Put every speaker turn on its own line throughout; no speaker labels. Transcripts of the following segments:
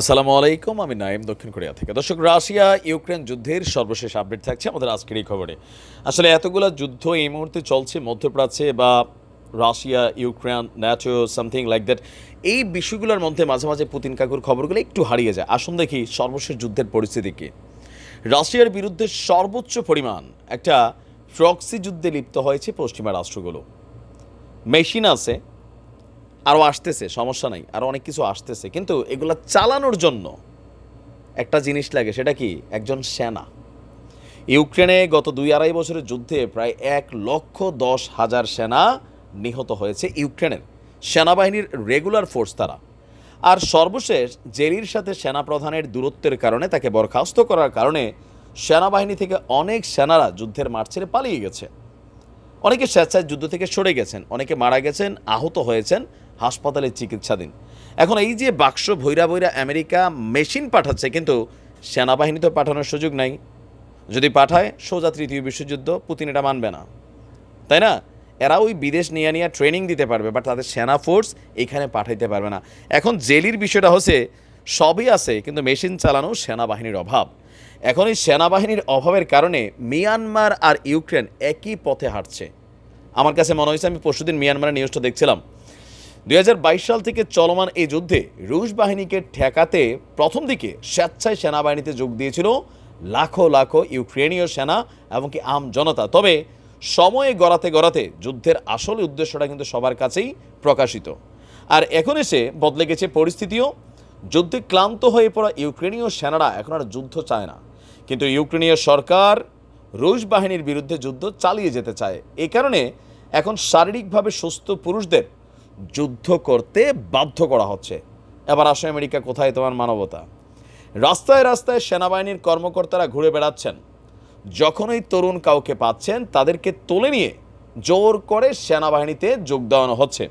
আসসালামু আলাইকুম, আমি নাইম দক্ষিণ কোরিয়া থেকে। দর্শক, রাশিয়া ইউক্রেন যুদ্ধের সর্বশেষ আপডেট থাকছে আমাদের আজকের এই খবরে। আসলে এতগুলো যুদ্ধ এই মুহূর্তে চলছে মধ্যপ্রাচ্যে বা Russia, Ukraine, NATO, something like that, এই বিষয়গুলোর মধ্যে মাঝে মাঝে পুতিন কাকুর খবরগুলো একটু হারিয়ে যায়। আসুন দেখি সর্বশেষ যুদ্ধের পরিস্থিতি কী। রাশিয়ার বিরুদ্ধে সর্বোচ্চ পরিমাণ একটা প্রক্সি যুদ্ধে লিপ্ত হয়েছে পশ্চিমা রাষ্ট্রগুলো। মেশিন আছে আরও আসতেছে, সমস্যা নাই আরও অনেক কিছু আসতেছে। কিন্তু এগুলা চালানোর জন্য একটা জিনিস লাগে, সেটা কি? একজন সেনা। ইউক্রেনে গত দুই আড়াই বছরের যুদ্ধে প্রায় এক লক্ষ দশ হাজার সেনা নিহত হয়েছে ইউক্রেনের। সেনাবাহিনীর রেগুলার ফোর্স তারা। আর সর্বশেষ জেরির সাথে সেনাপ্রধানের দূরত্বের কারণে তাকে বরখাস্ত করার কারণে সেনাবাহিনী থেকে অনেক সেনারা যুদ্ধের মাঠ ছেড়ে পালিয়ে গেছে। অনেকে স্বেচ্ছায় যুদ্ধ থেকে সরে গেছেন, অনেকে মারা গেছেন, আহত হয়েছেন হাসপাতালে চিকিৎসাধীন। এখন এই যে বাক্স ভৈরা ভৈরা আমেরিকা মেশিন পাঠাচ্ছে, কিন্তু সেনাবাহিনী তো পাঠানোর সুযোগ নাই। যদি পাঠায়, সোজা তৃতীয় বিশ্বযুদ্ধ পুতিন এটা মানবে না। তাই না? এরা ওই বিদেশ নিয়ে নিয়ে ট্রেনিং দিতে পারবে, বাট তাদের সেনা ফোর্স এখানে পাঠাইতে পারবে না। এখন জেলির বিষয়টা হচ্ছে, সবই আছে, কিন্তু মেশিন চালানো সেনাবাহিনীর অভাব। এখন এই সেনাবাহিনীর অভাবের কারণে মিয়ানমার আর ইউক্রেন একই পথে হাঁটছে। আমার কাছে মনে হয়েছে, আমি পরশুদিন মিয়ানমারের নিউজটা দেখছিলাম। দুই হাজার বাইশ সাল থেকে চলমান এই যুদ্ধে রুশ বাহিনীকে ঠেকাতে প্রথম দিকে স্বেচ্ছায় সেনাবাহিনীতে যোগ দিয়েছিল লাখো লাখো ইউক্রেনীয় সেনা এমনকি আম জনতা। তবে সময়ে গড়াতে গড়াতে যুদ্ধের আসল উদ্দেশ্যটা কিন্তু সবার কাছেই প্রকাশিত। আর এখন এসে বদলে গেছে পরিস্থিতিও। যুদ্ধে ক্লান্ত হয়ে পড়া ইউক্রেনীয় সেনারা এখন আর যুদ্ধ চায় না। কিন্তু ইউক্রেনীয় সরকার রুশ বাহিনীর বিরুদ্ধে যুদ্ধ চালিয়ে যেতে চায়। এই কারণে এখন শারীরিকভাবে সুস্থ পুরুষদের যুদ্ধ করতে বাধ্য করা হচ্ছে। এবার আসো আমেরিকা, কোথায় তোমার মানবতা? রাস্তায় রাস্তায় সেনাবাহিনীর কর্মকর্তারা ঘুরে বেড়াচ্ছেন। যখনই তরুণ কাউকে পাচ্ছেন, তাদেরকে তুলে নিয়ে জোর করে সেনাবাহিনীতে যোগ দেওয়ানো হচ্ছে।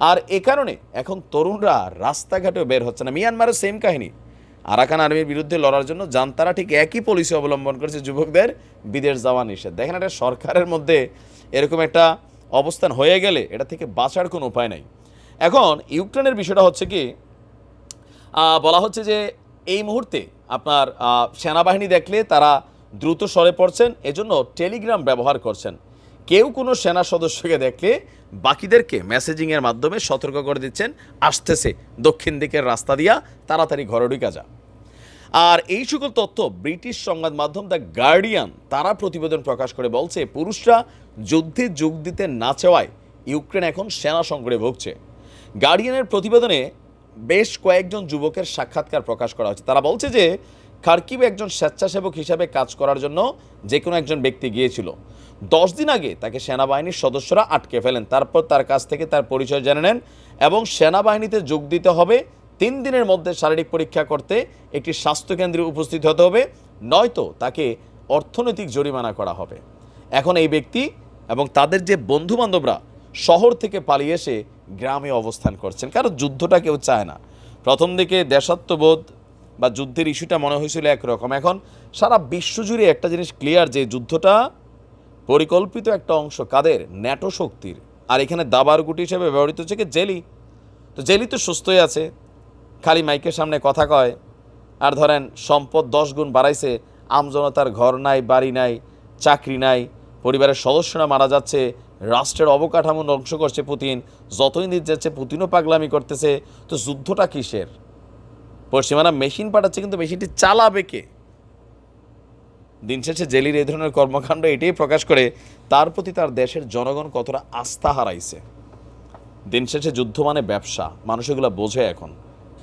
আর এ কারণে এখন তরুণরা রাস্তাঘাটেও বের হচ্ছে না। মিয়ানমারের সেম কাহিনী। আরাকান আর্মির বিরুদ্ধে লড়ার জন্য জানতারা ঠিক একই পলিসি অবলম্বন করেছে যুবকদের বিদেশ যাওয়া নিষেধ। দেখেন একটা সরকারের মধ্যে এরকম একটা অবস্থান হয়ে গেলে এটা থেকে বাঁচার কোনো উপায় নাই। এখন ইউক্রেনের বিষয়টা হচ্ছে কি বলা হচ্ছে যে এই মুহূর্তে আপনার সেনাবাহিনী দেখলে তারা দ্রুত সরে পড়ছেন, এজন্য টেলিগ্রাম ব্যবহার করছেন। কেউ কোনো সেনা সদস্যকে দেখলে বাকিদেরকে মেসেজিংয়ের মাধ্যমে সতর্ক করে দিচ্ছেন, আসতেছে দক্ষিণ দিকের রাস্তা দিয়া, তাড়াতাড়ি ঘরে ঢুকা যা। আর এই সকল তথ্য ব্রিটিশ সংবাদ মাধ্যম দ্য গার্ডিয়ান তারা প্রতিবেদন প্রকাশ করে বলছে, পুরুষরা যুদ্ধে যোগ দিতে না চাওয়ায় ইউক্রেন এখন সেনা সংকটে ভুগছে। গার্ডিয়ানের প্রতিবেদনে বেশ কয়েকজন যুবকের সাক্ষাৎকার প্রকাশ করা হয়েছে। তারা বলছে যে খার্কিবে একজন স্বেচ্ছাসেবক হিসাবে কাজ করার জন্য যে কোনো একজন ব্যক্তি গিয়েছিল। দশ দিন আগে তাকে সেনাবাহিনীর সদস্যরা আটকে ফেলেন। তারপর তার কাছ থেকে তার পরিচয় জেনে নেন এবং সেনাবাহিনীতে যোগ দিতে হবে তিন দিনের মধ্যে শারীরিক পরীক্ষা করতে একটি স্বাস্থ্যকেন্দ্রে উপস্থিত হতে হবে, নয়তো তাকে অর্থনৈতিক জরিমানা করা হবে। এখন এই ব্যক্তি এবং তাদের যে বন্ধু বান্ধবরা শহর থেকে পালিয়ে এসে গ্রামে অবস্থান করছেন। কারণ যুদ্ধটা কেউ চায় না। প্রথম দিকে দেশাত্মবোধ বা যুদ্ধের ইস্যুটা মনে হয়েছিল একরকম। এখন সারা বিশ্বজুড়ে একটা জিনিস ক্লিয়ার যে যুদ্ধটা পরিকল্পিত একটা অংশ কাদের? ন্যাটো শক্তির। আর এখানে দাবার গুটি হিসেবে ব্যবহৃত হচ্ছে কি? জেলি। তো জেলি তো সুস্থই আছে। খালি মাইকের সামনে কথা কয়, আর ধরেন সম্পদ দশ গুণ বাড়াইছে, আমজনতার ঘর নাই, বাড়ি নাই, চাকরি নাই, পরিবারের সদস্যরা মারা যাচ্ছে, রাষ্ট্রের অবকাঠামো ধ্বংস করছে পুতিন, যতই দিন যাচ্ছে, পুতিনও পাগলামি করতেছে, তো যুদ্ধটা কিসের? পশ্চিমারা মেশিন পাঠাচ্ছে, কিন্তু মেশিনটি চালাবে কে? দিন শেষে জেলির এই ধরনের কর্মকাণ্ড এটাই প্রকাশ করে, তার প্রতি তার দেশের জনগণ কতটা আস্থা হারাইছে। দিন শেষে যুদ্ধ মানে ব্যবসা, মানুষ এগুলো বোঝে এখন।